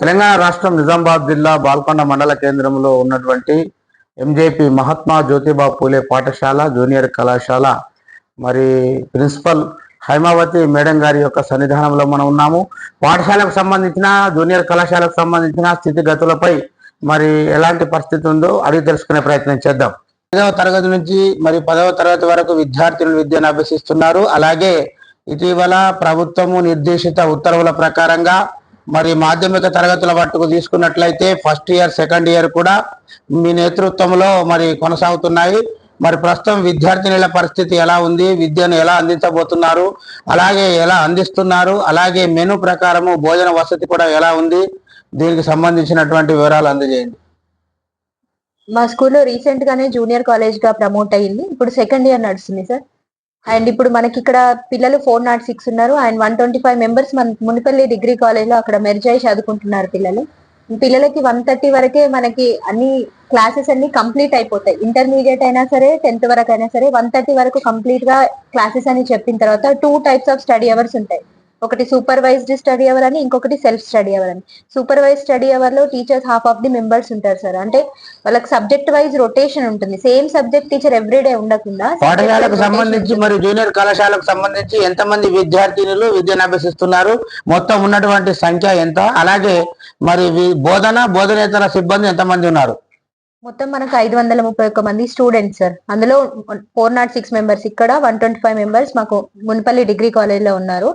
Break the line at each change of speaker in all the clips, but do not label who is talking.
తెలంగాణ రాష్ట్రం నిజామాబాద్ జిల్లా బాల్కొండ మండల కేంద్రంలో ఉన్నటువంటి ఎంజేపీ మహాత్మా జ్యోతిబా పూలే పాఠశాల జూనియర్ కళాశాల మరి ప్రిన్సిపల్ హైమావతి మేడం గారి యొక్క సన్నిధానంలో మనం ఉన్నాము. పాఠశాలకు సంబంధించిన జూనియర్ కళాశాలకు సంబంధించిన స్థితిగతులపై మరి ఎలాంటి పరిస్థితి ఉందో అడిగి తెలుసుకునే ప్రయత్నం చేద్దాం. ఐదవ తరగతి నుంచి మరి పదవ తరగతి వరకు విద్యార్థులు విద్యను అభ్యసిస్తున్నారు. అలాగే ఇటీవల ప్రభుత్వము నిర్దేశిత ఉత్తర్వుల ప్రకారంగా మరి మాధ్యమిక తరగతుల మట్టుకు తీసుకున్నట్లయితే ఫస్ట్ ఇయర్ సెకండ్ ఇయర్ కూడా మీ నేతృత్వంలో మరి కొనసాగుతున్నాయి. మరి ప్రస్తుతం విద్యార్థినిల పరిస్థితి ఎలా ఉంది? విద్యను ఎలా అందించబోతున్నారు? అలాగే ఎలా అందిస్తున్నారు? అలాగే మెను ప్రకారము భోజన వసతి కూడా ఎలా ఉంది? దీనికి సంబంధించినటువంటి వివరాలు అందజేయండి.
మా స్కూల్లో రీసెంట్ గానే జూనియర్ కాలేజ్గా ప్రమోట్ అయ్యింది ఇప్పుడు సెకండ్ ఇయర్ నడుస్తుంది సార్ అండ్ ఇప్పుడు మనకి ఇక్కడ పిల్లలు ఫోర్ నాట్ సిక్స్ ఉన్నారు. And one twenty five members మన మునిపల్లి డిగ్రీ కాలేజ్లో అక్కడ మెర్జ్ అయి చదువుకుంటున్నారు పిల్లలు. పిల్లలకి వన్ థర్టీ వరకే మనకి అన్ని క్లాసెస్ అన్ని కంప్లీట్ అయిపోతాయి. ఇంటర్మీడియట్ అయినా సరే టెన్త్ వరకు అయినా సరే వన్ థర్టీ వరకు కంప్లీట్గా క్లాసెస్ అని చెప్పిన తర్వాత two types of study hours ఉంటాయి. ఒకటి సూపర్వైజ్డ్ స్టడీ అవర్ అని ఇంకొకటి సెల్ఫ్ స్టడీ అవర్ అని. సూపర్వైజ్ స్టడీ అవర్లో teachers half of the members ఉంటారు సార్ అంటే వాళ్ళకి సబ్జెక్ట్ వైజ్ రొటేషన్ ఉంటుంది. సేమ్ సబ్జెక్ట్ టీచర్ ఎవ్రీడే ఉండకుండా
పాఠశాలకు సంబంధించి మరి జూనియర్ కళాశాలకు సంబంధించి ఎంతమంది విద్యార్థినులు విద్యను అభ్యసిస్తున్నారు మొత్తం ఉన్నటువంటి సంఖ్య ఎంత? అలాగే మరి బోధన బోధనేతర సిబ్బంది ఎంతమంది ఉన్నారు?
మొత్తం మనకు ఐదు వందల ముప్పై ఒక్క మంది స్టూడెంట్స్ సార్ అందులో ఫోర్ నాట్ సిక్స్ మెంబర్స్ ఇక్కడ వన్ ట్వంటీ ఫైవ్ మెంబర్స్ మాకు మున్పల్లి డిగ్రీ కాలేజ్లో ఉన్నారు.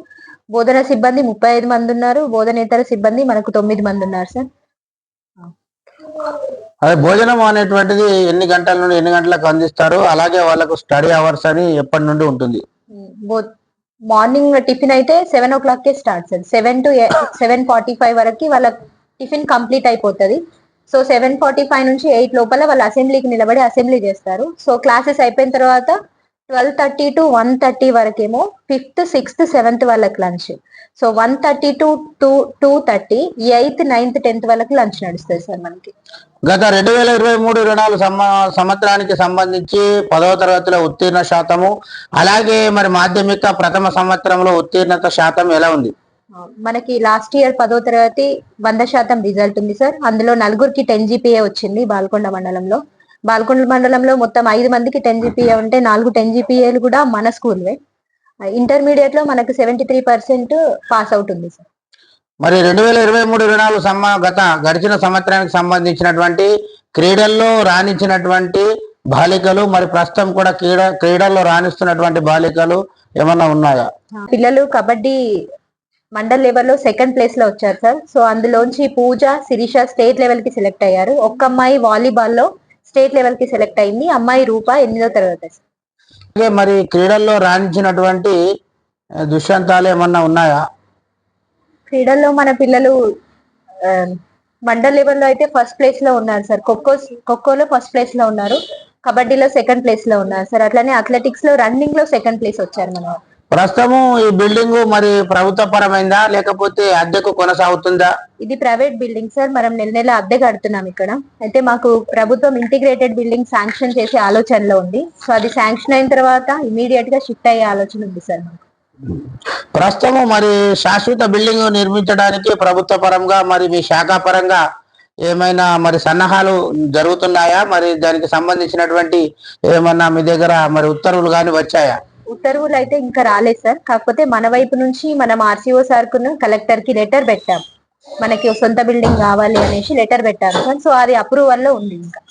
బోధన సిబ్బంది ముప్పై ఐదు మంది ఉన్నారు. బోధనేతర సిబ్బంది మనకు తొమ్మిది మంది ఉన్నారు సార్.
అదే భోజనం అనేటువంటిది ఎన్ని గంటల నుండి ఎన్ని గంటలకు అందిస్తారు? అలాగే వాళ్ళకు స్టడీ అవర్స్ అని ఎప్పటి నుండి ఉంటుంది?
మార్నింగ్ టిఫిన్ అయితే seven o'clock K start sir. Seven to seven forty five వరకు వాళ్ళ టిఫిన్ కంప్లీట్ అయిపోతుంది. సో సెవెన్ ఫార్టీ ఫైవ్ నుంచి ఎయిట్ లోపల వాళ్ళు అసెంబ్లీకి నిలబడి అసెంబ్లీ చేస్తారు. సో క్లాసెస్ అయిపోయిన తర్వాత twelve thirty to one thirty వరకేమో fifth sixth seventh వాళ్ళకి lunch so one thirty to two two thirty eighth ninth tenth వాళ్ళకి లంచ్ నడుస్తుంది సార్ మనకి.
గత రెండు వేల ఇరవై మూడు ఇరవై నాలుగు సంవ- సంవత్సరానికి సంబంధించి పదవ తరగతిలో ఉత్తీర్ణ శాతము అలాగే మరి మాధ్యమిక ప్రథమ సంవత్సరంలో ఉత్తీర్ణత శాతం ఎలా ఉంది?
మనకి లాస్ట్ ఇయర్ పదో తరగతి వంద శాతం రిజల్ట్ ఉంది సార్. అందులో నలుగురికి టెన్ జీపీఏ వచ్చింది బాల్కొండ మండలంలో. బాల్కొండ మండలంలో మొత్తం ఐదు మందికి టెన్ జీపీఏ ఉంటే నాలుగు టెన్ జీపీఏలు కూడా మన స్కూల్వే ఇంటర్మీడియట్లో మనకు seventy three percent pass out ఉంది సార్
మరి రెండు వేల ఇరవై మూడు ఇరవై నాలుగు గత గడిచిన సంవత్సరానికి సంబంధించినటువంటి క్రీడల్లో రాణించినటువంటి బాలికలు మరి ప్రస్తుతం కూడా క్రీడ క్రీడల్లో రాణిస్తున్నటువంటి బాలికలు ఏమన్నా ఉన్నాయా?
పిల్లలు కబడ్డీ మండల్ లెవెల్లో సెకండ్ ప్లేస్లో వచ్చారు సార్ సో అందులోంచి పూజ శిరీష స్టేట్ లెవెల్కి సెలెక్ట్ అయ్యారు. ఒక్క అమ్మాయి వాలీబాల్లో స్టేట్ లెవెల్కి సెలెక్ట్ అయింది. అమ్మాయి రూప ఎనిమిదో తరగతి.
అలాగే మరి క్రీడల్లో రాణించినటువంటి దుష్యంతాలు ఏమన్నా ఉన్నాయా?
క్రీడల్లో మన పిల్లలు మండల్ లెవెల్లో అయితే ఫస్ట్ ప్లేస్లో ఉన్నారు సార్. ఖోఖో ఖోఖోలో ఫస్ట్ ప్లేస్లో ఉన్నారు. కబడ్డీలో సెకండ్ ప్లేస్లో ఉన్నారు సార్. అట్లానే అథ్లెటిక్స్లో రన్నింగ్లో సెకండ్ ప్లేస్ వచ్చారు మన.
ప్రస్తుతము ఈ బిల్డింగ్ మరి ప్రభుత్వ పరమైందా లేకపోతే అద్దెకు కొనసాగుతుందా?
ఇది ప్రైవేట్ బిల్డింగ్ సార్. మనం నెల నెల అద్దె కడుతున్నాం ఇక్కడ. అయితే మాకు ప్రభుత్వం ఇంటిగ్రేటెడ్ బిల్డింగ్ శాంక్షన్ చేసే ఆలోచనలో ఉంది. సో అది శాంక్షన్ అయిన తర్వాత ఇమీడియట్గా షిఫ్ట్ అయ్యే ఆలోచన ఉంది సార్ మాకు.
ప్రస్తుతము మరి శాశ్వత బిల్డింగ్ నిర్మించడానికి ప్రభుత్వ పరంగా మరి మీ శాఖ పరంగా ఏమైనా మరి సన్నాహాలు జరుగుతున్నాయా? మరి దానికి సంబంధించినటువంటి ఏమన్నా మీ దగ్గర మరి ఉత్తర్వులు కానీ వచ్చాయా?
ఉత్తర్వులు అయితే ఇంకా రాలేదు సార్. కాకపోతే మన వైపు నుంచి మనం ఆర్సీఓ సార్కును కలెక్టర్కి లెటర్ పెట్టాం. మనకి సొంత బిల్డింగ్ కావాలి అనేసి లెటర్ పెట్టాం సార్. సో అది అప్రూవల్లో ఉంది ఇంకా.